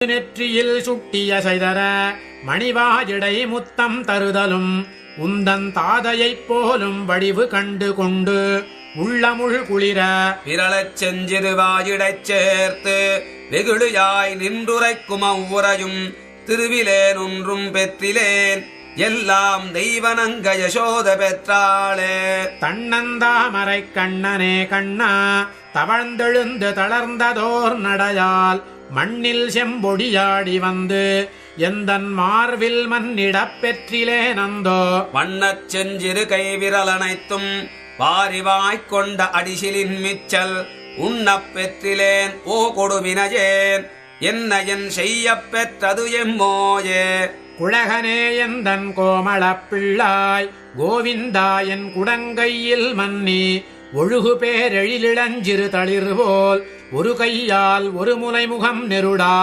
நெற்றியில் சுட்டிய செய்தர மணிவாஜிடை முத்தம் தருதலும் உந்தன் தாதையைப் போலும் வடிவு கண்டு கொண்டு உள்ளமுள் குளிர விரலச் செஞ்சிருவாயிடச் சேர்த்து வெகுளியாய் நின்றுரைக்கும் அவ்வுரையும் திருவிலேன் ஒன்றும் பெற்றிலேன் எல்லாம் தெய்வனங்க யசோத பெற்றாளே. தன்னந்தாமரை கண்ணனே கண்ணா தவழ்ந்தெழுந்து தளர்ந்ததோர் நடையால் மண்ணில் செம்பொடியாடி வந்து எந்தன் மார்வில் மன்னிடப் பெற்றிலே நந்தோ. வண்ணச் செஞ்சிறு கைவிரல் அனைத்தும் வாரிவாய்க் கொண்ட அடிசிலின் மிச்சல் உண்ணப் பெற்றிலேன் ஓ கொடுவினையேன். என்னையன் என் செய்யப் பெற்றது எம்மோயே. குழகனே எந்தன் கோமளப் பிள்ளாய் கோவிந்தா என் குடங்கையில் மன்னி ஒழுகு பேரெழிலிளஞ்சிறு தளிர்போல் ஒரு கையால் ஒரு முனைமுகம் நெருடா.